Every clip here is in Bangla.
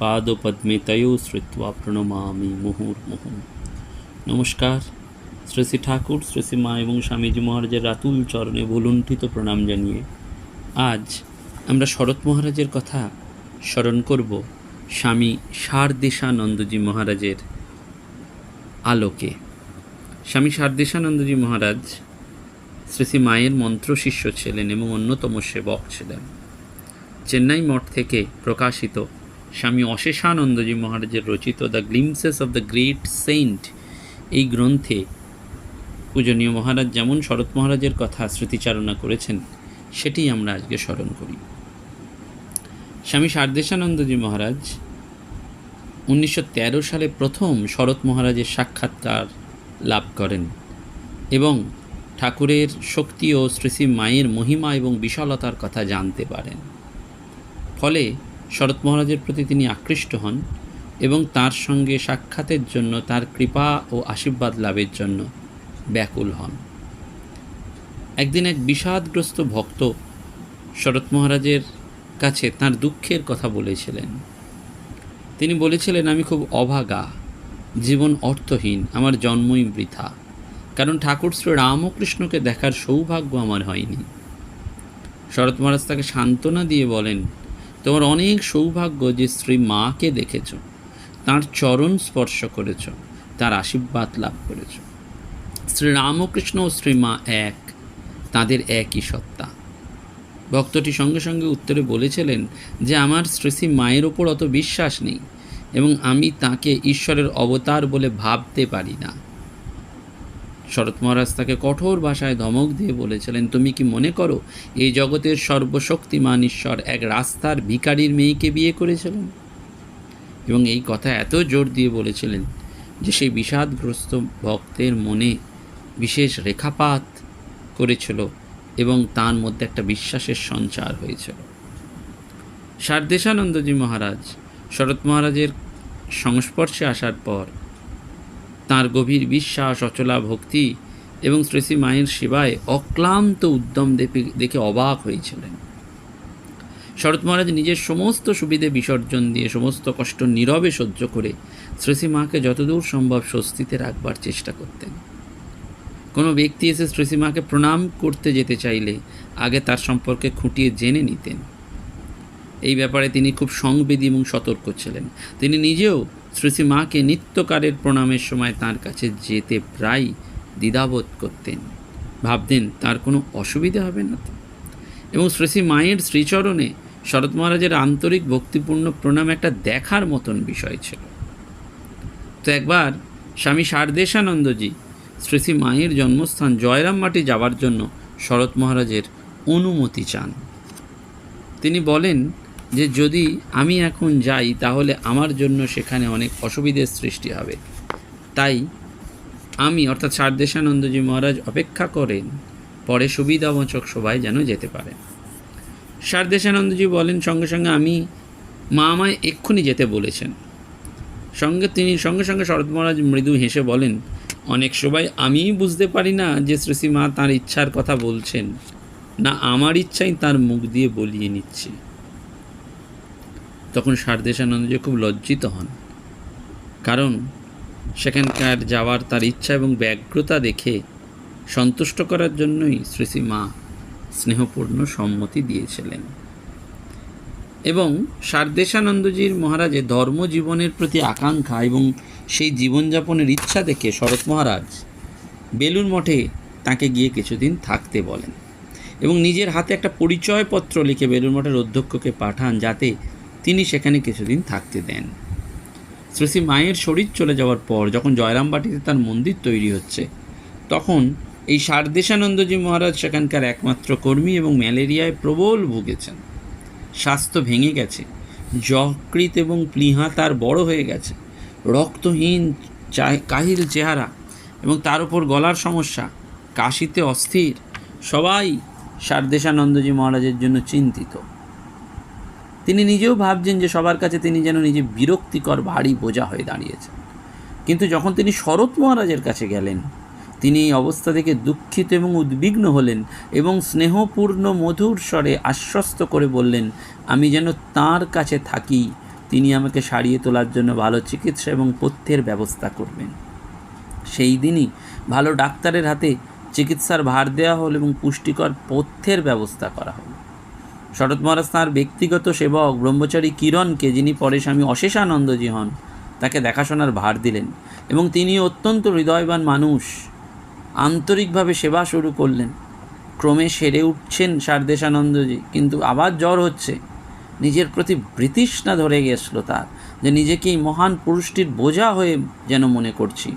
পাদপদ্মে তয়ো শ্রুত্বা প্রণমামি মুহুর্মুহু নমস্কার শ্রী ঠাকুর শ্রী মা এবং স্বামীজি মহারাজের রাতুল চরণে ভুলুণ্ঠিত প্রণাম জানিয়ে আজ আমরা শরৎ মহারাজের কথা স্মরণ করব স্বামী সারদেশানন্দজি মহারাজের আলোকে। স্বামী সারদেশানন্দজি মহারাজ শ্রী শ্রী মায়ের মন্ত্র শিষ্য ছিলেন এবং অন্যতম সেবক ছিলেন। চেন্নাই মঠ থেকে প্রকাশিত স্বামী অশেষানন্দজি মহারাজের রচিত the glimpses of the great saint এই গ্রন্থে পূজনীয় মহারাজ যেমন শরৎ মহারাজের কথা স্মৃতিচারণা করেছেন, সেটি আমরা আজকে স্মরণ করি। স্বামী সারদেশানন্দজি মহারাজ উনিশশো তেরো সালে প্রথম শরৎ মহারাজের সাক্ষাৎকার লাভ করেন এবং ঠাকুরের শক্তি ও শ্রী মায়ের মহিমা এবং বিশালতার কথা জানতে পারেন। ফলে শরৎ মহারাজের প্রতি তিনি আকৃষ্ট হন এবং তার সঙ্গে সাক্ষাতের জন্য তার কৃপা ও আশীর্বাদ লাভের জন্য ব্যাকুল হন। একদিন এক বিষাদগ্রস্ত ভক্ত শরৎ মহারাজের কাছে তার দুঃখের কথা বলেছিলেন। তিনি বলেছিলেন, আমি খুব অভাগা, জীবন অর্থহীন, আমার জন্মই বৃথা, কারণ ঠাকুর শ্রী রামকৃষ্ণকে দেখার সৌভাগ্য আমার হয়নি। শরৎ মহারাজ তাকে সান্ত্বনা দিয়ে বলেন তোমার অনেক সৌভাগ্য যে শ্রী মাকে দেখেছ, তার চরণ স্পর্শ করেছ, তার আশীর্বাদ লাভ করেছ। শ্রী রামকৃষ্ণ ও শ্রী মা এক, তাদের একই সত্তা। ভক্তটি সঙ্গে সঙ্গে উত্তরে বলেছিলেন যে, আমার শ্রী মায়ের ওপর অত বিশ্বাস নেই এবং আমি তাকে ঈশ্বরের অবতার বলে ভাবতে পারি না। শরৎ মহারাজ তাকে কঠোর ভাষায় ধমক দিয়ে বলেছিলেন, তুমি কি মনে করো এই জগতের সর্বশক্তিমান ঈশ্বর এক রাস্তার ভিকারির মেয়েকে বিয়ে করেছিলেন? এবং এই কথা এত জোর দিয়ে বলেছিলেন যে সেই বিষাদগ্রস্ত ভক্তের মনে বিশেষ রেখাপাত করেছিল এবং তার মধ্যে একটা বিশ্বাসের সঞ্চার হয়েছিল। সারদেশানন্দজি মহারাজ শরৎ মহারাজের সংস্পর্শে আসার পর তার গভীর বিশ্বাস, অচলা ভক্তি এবং শ্রী শ্রী মায়ের সেবায় অক্লান্ত উদ্যম দেখে অবাক হয়েছিলেন। শরৎ মহারাজ নিজের সমস্ত সুবিধে বিসর্জন দিয়ে, সমস্ত কষ্ট নীরবে সহ্য করে শ্রী শ্রী মাকে যতদূর সম্ভব স্বস্তিতে রাখবার চেষ্টা করতেন। কোনো ব্যক্তি এসে শ্রী শ্রী মাকে প্রণাম করতে যেতে চাইলে আগে তার সম্পর্কে খুঁটিয়ে জেনে নিতেন। এই ব্যাপারে তিনি খুব সংবেদী এবং সতর্ক ছিলেন। তিনি নিজেও শ্রী শ্রী মাকে নিত্যকারের প্রণামের সময় তার কাছে যেতে প্রায় দ্বিধাবোধ করতেন। ভাবতেন তার কোনো অসুবিধা হবে না তো। এবং শ্রী শ্রী মায়ের শ্রীচরণে শরৎ মহারাজের আন্তরিক ভক্তিপূর্ণ প্রণাম একটা দেখার মতন বিষয় ছিল। তো একবার স্বামী সারদেশানন্দজি শ্রী শ্রী মায়ের জন্মস্থান জয়রাম মাটি যাওয়ার জন্য শরৎ মহারাজের অনুমতি চান। তিনি বলেন যে যদি আমি এখন যাই, তাহলে আমার জন্য সেখানে অনেক অসুবিধের সৃষ্টি হবে। তাই আমি, অর্থাৎ সারদেশানন্দজি মহারাজ অপেক্ষা করেন, পরে সুবিধাবচক সবাই যেন যেতে পারে সারদেশানন্দজি বলেন, সঙ্গে সঙ্গে আমি মা আমায় এক্ষুনি যেতে বলেছেন। সঙ্গে তিনি, সঙ্গে সঙ্গে শরৎ মহারাজ মৃদু হেসে বলেন, অনেক সবাই আমিই বুঝতে পারি না যে শ্রী মা তাঁর ইচ্ছার কথা বলছেন। না, আমার ইচ্ছাই তার মুখ দিয়ে বলিয়ে নিচ্ছে। তখন সারদেশানন্দজি খুব লজ্জিত হন। কারণ সেখানকার যাওয়ার তার ইচ্ছা এবং ব্যগ্রতা দেখে সন্তুষ্ট করার জন্যই শ্রী শ্রী মা স্নেহপূর্ণ সম্মতি দিয়েছিলেন। এবং সারদেশানন্দজির মহারাজের ধর্মজীবনের প্রতি আকাঙ্ক্ষা এবং সেই জীবনযাপনের ইচ্ছা দেখে শরৎ মহারাজ বেলুর মঠে তাকে গিয়ে কিছুদিন থাকতে বলেন এবং নিজের হাতে একটা পরিচয়পত্র লিখে বেলুর মঠের অধ্যক্ষকে পাঠান যাতে তিনি সেখানে কিছুদিন থাকতে দেন। শ্রী শ্রী মায়ের শরীর চলে যাওয়ার পর যখন জয়রামবাটিতে তার মন্দির তৈরি হচ্ছে, তখন এই সারদেশানন্দজি মহারাজ সেখানকার একমাত্র কর্মী এবং ম্যালেরিয়ায় প্রবল ভুগেছেন। স্বাস্থ্য ভেঙে গেছে যকৃত এবং প্লীহা তার বড় হয়ে গেছে, রক্তহীন কাহিল চেহারা এবং তার উপর গলার সমস্যা, কাশিতে অস্থির, সবাই সারদেশানন্দজি মহারাজের জন্য চিন্তিত। তিনি নিজেও ভাবছেন যে সবার কাছে তিনি যেন নিজে বিরক্তিকর ভারী বোঝা হয়ে দাঁড়িয়েছেন। কিন্তু যখন তিনি শরৎ মহারাজের কাছে গেলেন, তিনি এই অবস্থা থেকে দুঃখিত এবং উদ্বিগ্ন হলেন এবং স্নেহপূর্ণ মধুর স্বরে আশ্বস্ত করে বললেন, আমি যেন তার কাছে থাকি, তিনি আমাকে সারিয়ে তোলার জন্য ভালো চিকিৎসা এবং পথ্যের ব্যবস্থা করবেন। সেই দিনই ভালো ডাক্তারের হাতে চিকিৎসার ভার দেওয়া হল এবং পুষ্টিকর পথ্যের ব্যবস্থা করা হলো। শরৎ মহারাজ তাঁর ব্যক্তিগত সেবক ব্রহ্মচারী কিরণকে, যিনি পরে স্বামী অশেষানন্দজি হন, তাকে দেখাশোনার ভার দিলেন এবং তিনি অত্যন্ত হৃদয়বান মানুষ। আন্তরিকভাবে সেবা শুরু করলেন। ক্রমে সেরে উঠছেন সারদেশানন্দজি কিন্তু আবার জ্বর হচ্ছে। নিজের প্রতি বৃতৃষ্ণা ধরে গেছিল তার, যে নিজেকেই মহান পুরুষটির বোঝা হয়ে যেন মনে করছি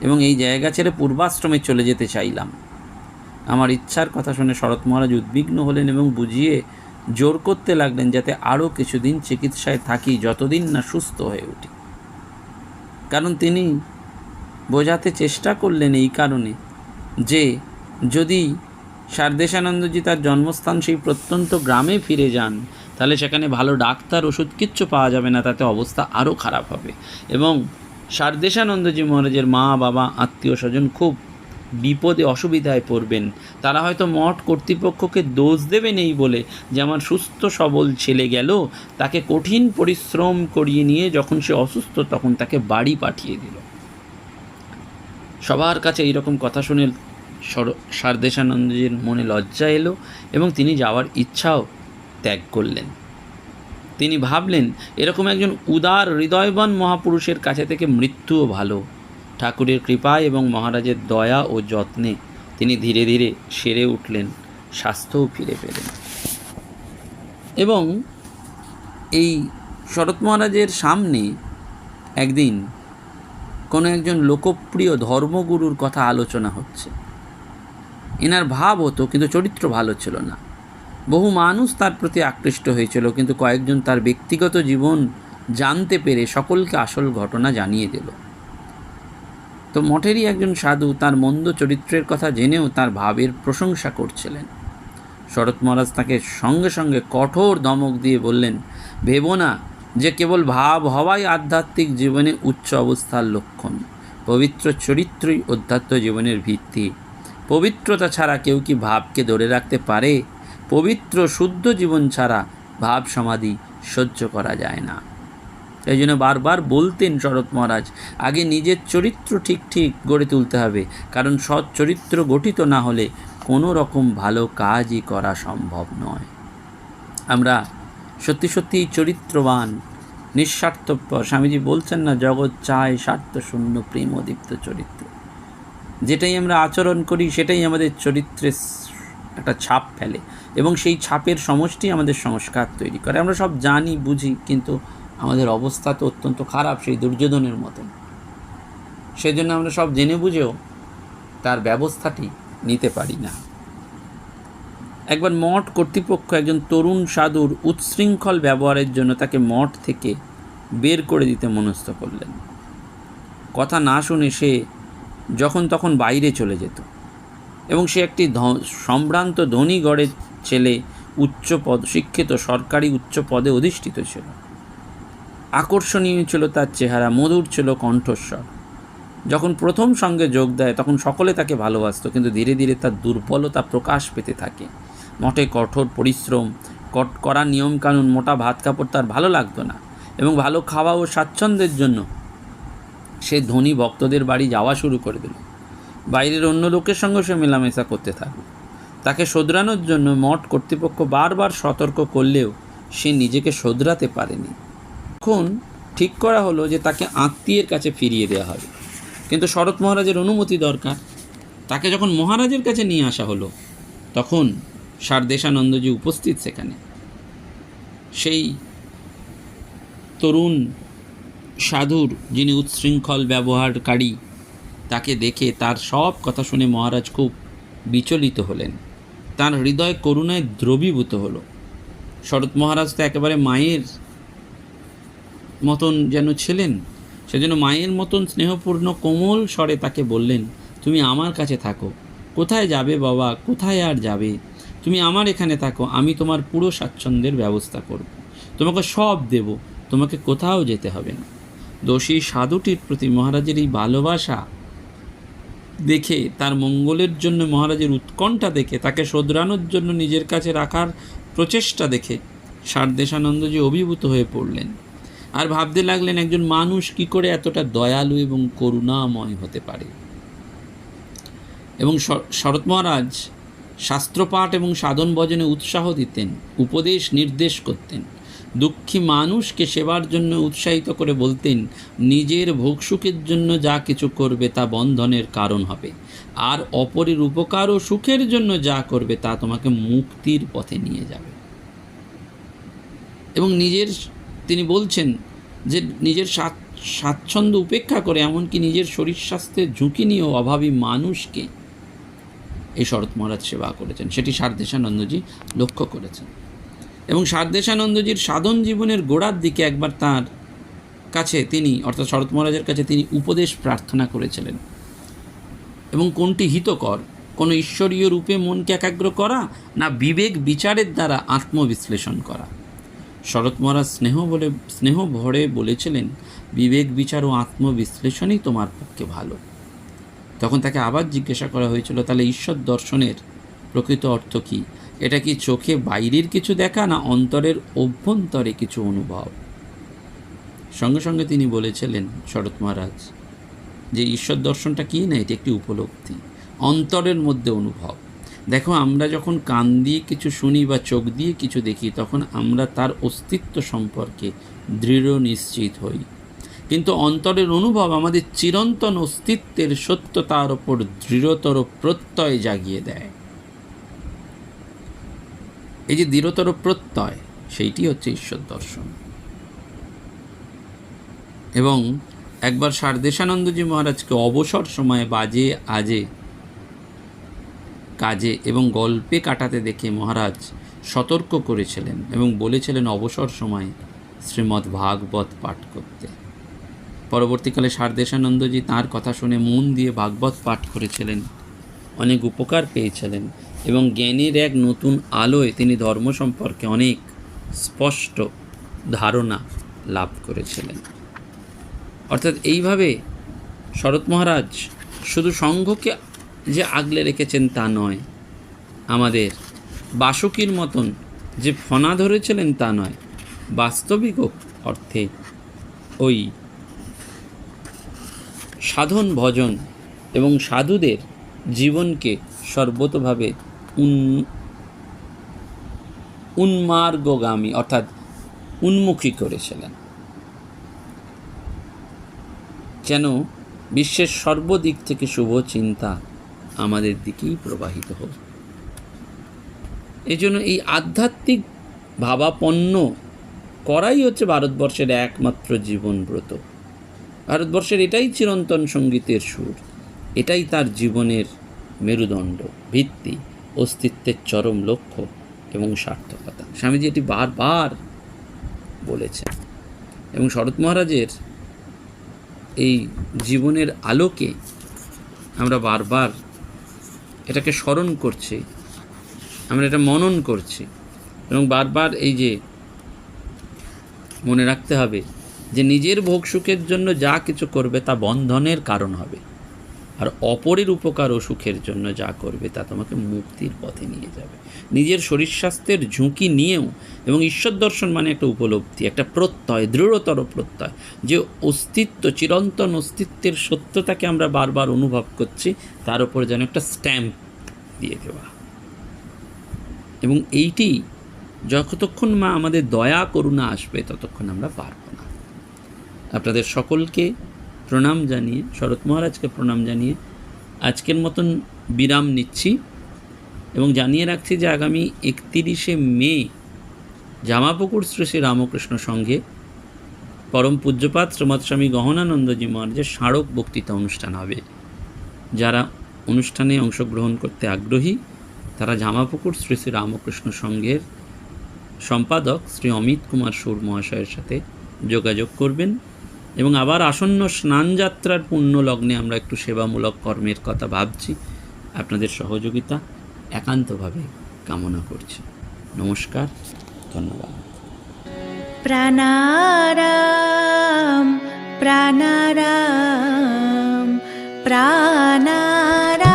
এবং এই জায়গা ছেড়ে পূর্বাশ্রমে চলে যেতে চাইলাম। আমার ইচ্ছার কথা শুনে শরৎ মহারাজ উদ্বিগ্ন হলেন এবং বুঝিয়ে জোর করতে লাগলেন যাতে আরও কিছুদিন চিকিৎসায় থাকি, যতদিন না সুস্থ হয়ে উঠি। কারণ তিনি বোঝাতে চেষ্টা করলেন এই কারণে যে, যদি সারদেশানন্দজি তার জন্মস্থান সেই প্রত্যন্ত গ্রামে ফিরে যান, তাহলে সেখানে ভালো ডাক্তার ওষুধ কিচ্ছু পাওয়া যাবে না, তাতে অবস্থা আরও খারাপ হবে। এবং সারদেশানন্দজি মহারাজের মা, বাবা আত্মীয় স্বজন খুব বিপদে অসুবিধায় পড়বেন। তারা হয়তো মঠ কর্তৃপক্ষকে দোষ দেবেন এই বলে যে আমার সুস্থ সবল ছেলে গেল, তাকে কঠিন পরিশ্রম করিয়ে নিয়ে যখন সে অসুস্থ তখন তাকে বাড়ি পাঠিয়ে দিল। সবার কাছে এইরকম কথা শুনে সর- সারদেশানন্দজির মনে লজ্জা এলো এবং তিনি যাওয়ার ইচ্ছাও ত্যাগ করলেন। তিনি ভাবলেন, এরকম একজন উদার, হৃদয়বান মহাপুরুষের কাছে থেকে মৃত্যুও ভালো। ঠাকুরের কৃপায় এবং মহারাজের দয়া ও যত্নে তিনি ধীরে ধীরে সেরে উঠলেন, স্বাস্থ্যও ফিরে পেলেন। এবং এই শরৎ মহারাজের সামনে একদিন কোনো একজন লোকপ্রিয় ধর্মগুরুর কথা আলোচনা হচ্ছে। এনার ভাব হতো, কিন্তু চরিত্র ভালো ছিল না। বহু মানুষ তার প্রতি আকৃষ্ট হয়েছিল, কিন্তু কয়েকজন তার ব্যক্তিগত জীবন জানতে পেরে সকলকে আসল ঘটনা জানিয়ে দিল। তো মঠেরই একজন সাধু তার মন্দ চরিত্রের কথা জেনেও তার ভাবের প্রশংসা করছিলেন। শরৎ মহারাজ তাকে সঙ্গে সঙ্গে কঠোর ধমক দিয়ে বললেন, ভেবো না যে কেবল ভাব হওয়াই আধ্যাত্মিক জীবনে উচ্চ অবস্থার লক্ষণ। পবিত্র চরিত্রই অধ্যাত্ম জীবনের ভিত্তি। পবিত্রতা ছাড়া কেউ কি ভাবকে ধরে রাখতে পারে? পবিত্র, শুদ্ধ জীবন ছাড়া ভাব সমাধি সহ্য করা যায় না। এই জন্য বারবার বলতেন শরৎ মহারাজ, আগে নিজের চরিত্র ঠিক ঠিক গড়ে তুলতে হবে, কারণ সৎ চরিত্র গঠিত না হলে কোনো রকম ভালো কাজই করা সম্ভব নয়। আমরা সত্যি সত্যি চরিত্রবান, নিঃস্বার্থপর, স্বামীজি বলছেন না, জগৎ চায় স্বার্থ শূন্য প্রেমদীপ্ত চরিত্র। যেটাই আমরা আচরণ করি, সেটাই আমাদের চরিত্রে একটা ছাপ ফেলে এবং সেই ছাপের সমষ্টি আমাদের সংস্কার তৈরি করে। আমরা সব জানি, বুঝি, কিন্তু আমাদের অবস্থা তো অত্যন্ত খারাপ সেই দুর্যোধনের মতন। সেই জন্য আমরা সব জেনে বুঝেও তার ব্যবস্থাটি নিতে পারি না। একবার মঠ কর্তৃপক্ষ একজন তরুণ সাধুর উচ্ছৃঙ্খল ব্যবহারের জন্য তাকে মঠ থেকে বের করে দিতে মনস্থ করলেন। কথা না শুনে সে যখন তখন বাইরে চলে যেত এবং সে একটি সম্ভ্রান্ত ধনী গড়ের ছেলে উচ্চ পদ, শিক্ষিত সরকারি উচ্চ পদে অধিষ্ঠিত ছিল। আকর্ষণীয় ছিল তার চেহারা, মধুর ছিল কণ্ঠস্বর। যখন প্রথম সঙ্গে যোগ দেয়, তখন সকলে তাকে ভালোবাসত, কিন্তু ধীরে ধীরে তার দুর্বলতা প্রকাশ পেতে থাকে। মঠে কঠোর পরিশ্রম, কট করা নিয়মকানুন, মোটা ভাত কাপড় তার ভালো লাগতো না এবং ভালো খাওয়া ও স্বাচ্ছন্দ্যের জন্য সে ধনী ভক্তদের বাড়ি যাওয়া শুরু করে দিল। বাইরের অন্য লোকের সঙ্গে সে মেলামেশা করতে থাকল। তাকে শোধরানোর জন্য মঠ কর্তৃপক্ষ বারবার সতর্ক করলেও সে নিজেকে শোধরাতে পারেনি। তখন ঠিক করা হলো যে তাকে আত্মীয়ের কাছে ফিরিয়ে দেওয়া হবে। কিন্তু শরৎ মহারাজের অনুমতি দরকার। তাকে যখন মহারাজের কাছে নিয়ে আসা হলো, তখন সারদেশানন্দজি উপস্থিত সেখানে। সেই তরুণ সাধুর, যিনি উচ্ছৃঙ্খল ব্যবহারকারী, তাকে দেখে তার সব কথা শুনে মহারাজ খুব বিচলিত হলেন। তার হৃদয় করুণায় দ্রবীভূত হলো। শরৎ মহারাজ তো একেবারে মায়ের মতন যেন ছিলেন, সেজন্য মায়ের মতন স্নেহপূর্ণ কোমল স্বরে তাকে বললেন, তুমি আমার কাছে থাকো। কোথায় যাবে বাবা? কোথায় আর যাবে? তুমি আমার এখানে থাকো, আমি তোমার পুরো স্বাচ্ছন্দ্যের ব্যবস্থা করব। তোমাকে সব দেব, তোমাকে কোথাও যেতে হবে না। দোষী সাধুটির প্রতি মহারাজের এই ভালোবাসা দেখে, তার মঙ্গলের জন্য মহারাজের উৎকণ্ঠা দেখে, তাকে শোধরানোর জন্য নিজের কাছে রাখার প্রচেষ্টা দেখে সারদেশানন্দজি অভিভূত হয়ে পড়লেন। আর ভাবতে লাগলেন একজন মানুষ কি করে এতটা দয়ালু এবং করুণাময় হতে পারে? এবং শরৎ মহারাজ শাস্ত্রপাঠ এবং সাধন ভজনে উৎসাহ দিতেন, উপদেশ নির্দেশ করতেন, দুঃখী মানুষকে সেবার জন্য উৎসাহিত করে বলতেন, নিজের ভোগসুখের জন্য যা কিছু করবে তা বন্ধনের কারণ হবে, আর অপরের উপকার ও সুখের জন্য যা করবে তা তোমাকে মুক্তির পথে নিয়ে যাবে। এবং নিজের তিনি বলছেন যে নিজের স্বাচ্ছন্দ্য উপেক্ষা করে, এমনকি নিজের শরীর স্বাস্থ্যের ঝুঁকি নিয়েও অভাবী মানুষকে এই শরৎ মহারাজ সেবা করেছেন। সেটি সারদেশানন্দজি লক্ষ্য করেছেন। এবং সারদেশানন্দজির সাধন জীবনের গোড়ার দিকে একবার তার কাছে তিনি, অর্থাৎ শরৎ মহারাজের কাছে তিনি উপদেশ প্রার্থনা করেছিলেন। এবং কোনটি হিতকর? কোনো ঈশ্বরীয় রূপে মনকে একাগ্র করা, না বিবেক বিচারের দ্বারা আত্মবিশ্লেষণ করা? শরৎ মহারাজ স্নেহ বলে, স্নেহ ভরে বলেছিলেন, বিবেক, বিচার ও আত্মবিশ্লেষণই তোমার পক্ষে ভালো। তখন তাকে আবার জিজ্ঞাসা করা হয়েছিল, তাহলে ঈশ্বর দর্শনের প্রকৃত অর্থ কী? এটা কি চোখে বাইরের কিছু দেখা, না অন্তরের অভ্যন্তরে কিছু অনুভব? সঙ্গে সঙ্গে তিনি বলেছিলেন শরৎ মহারাজ যে ঈশ্বর দর্শনটা কী না, এটি একটি উপলব্ধি। অন্তরের মধ্যে অনুভব। দেখো, আমরা যখন কান দিয়ে কিছু শুনি বা চোখ দিয়ে কিছু দেখি, তখন আমরা তার অস্তিত্ব সম্পর্কে দৃঢ় নিশ্চিত হই। কিন্তু অন্তরের অনুভব আমাদের চিরন্তন অস্তিত্বের সত্যতার ওপর দৃঢ়তর প্রত্যয় জাগিয়ে দেয়। এই যে দৃঢ়তর প্রত্যয়, সেইটি হচ্ছে ঈশ্বর দর্শন। এবং একবার সারদেশানন্দজি মহারাজকে অবসর সময়ে বাজে, আজে কাজে এবং গল্পে কাটাতে দেখে মহারাজ সতর্ক করেছিলেন এবং বলেছিলেন অবসর সময়ে শ্রীমদ্ ভাগবত পাঠ করতে। পরবর্তীকালে সারদেশানন্দজি তার কথা শুনে মন দিয়ে ভাগবত পাঠ করেছিলেন। অনেক উপকার পেয়েছিলেন এবং জ্ঞানের এক নতুন আলোয় তিনি ধর্ম সম্পর্কে অনেক স্পষ্ট ধারণা লাভ করেছিলেন। অর্থাৎ এইভাবে শরৎ মহারাজ শুধু সংঘকে যে আগলে রেখেছেন তা নয়। আমাদের বাসুকির মতন যে ফনা ধরেছিলেন তা নয়। বাস্তবিক অর্থে ওই সাধন ভজন এবং সাধুদের জীবনকে সর্বতভাবে উন উন্মার্গগামী অর্থাৎ উন্মুখী করেছিলেন। যেন বিশ্বের সর্বদিক থেকে শুভ চিন্তা আমাদের দিকেই প্রবাহিত হোক। এই জন্য এই আধ্যাত্মিক ভাবাপন্ন করাই হচ্ছে ভারতবর্ষের একমাত্র জীবনব্রত ভারতবর্ষের এটাই চিরন্তন সঙ্গীতের সুর, এটাই তার জীবনের মেরুদণ্ড, ভিত্তি, অস্তিত্বের চরম লক্ষ্য এবং সার্থকতা। স্বামীজি এটি বারবার বলেছেন এবং শরৎ মহারাজের এই জীবনের আলোকে আমরা বারবার এটাকে স্মরণ করছি, আমরা এটা মনন করছি। এবং বারবার এই যে মনে রাখতে হবে যে নিজের ভোগ সুখের জন্য যা কিছু করবে তা বন্ধনের কারণ হবে। আর অপরের উপকার ও সুখের জন্য যা করবে তা তোমাকে মুক্তির পথে নিয়ে যাবে। নিজের শরীর স্বাস্থ্যের ঝুঁকি নিয়েও এবং ঈশ্বর দর্শন মানে একটা উপলব্ধি, একটা প্রত্যয়, দৃঢ়তর প্রত্যয়, যে অস্তিত্ব, চিরন্তন অস্তিত্বের সত্যতাকে আমরা বারবার অনুভব করছি, তার উপর যেন একটা স্ট্যাম্প দিয়ে দেওয়া। এবং এইটি যতক্ষণ মা আমাদের দয়া, করুণা আসবে, ততক্ষণ আমরা পারব না। আপনাদের সকলকে প্রণাম জানিয়ে, শরৎ মহারাজকে প্রণাম জানিয়ে আজকের মতন বিরাম নিচ্ছি এবং জানিয়ে রাখছি যে আগামী একতিরিশে মে জামাপুকুর শ্রী শ্রী রামকৃষ্ণ সঙ্গে পরম পূজ্যপাত শ্রীমৎ স্বামী গহনানন্দজি মহারাজের স্মারক বক্তৃতা অনুষ্ঠান হবে। যারা অনুষ্ঠানে অংশগ্রহণ করতে আগ্রহী, তারা জামাপুকুর শ্রী শ্রী রামকৃষ্ণ সংঘের সম্পাদক শ্রী অমিত কুমার সুর মহাশয়ের সাথে যোগাযোগ করবেন। এবং আবার আসন্ন স্নানযাত্রার পুণ্য লগ্নে আমরা একটু সেবামূলক কর্মের কথা ভাবছি। আপনাদের সহযোগিতা একান্তভাবে কামনা করছি। নমস্কার, ধন্যবাদ। প্রাণারাম প্রাণারাম প্রাণারাম।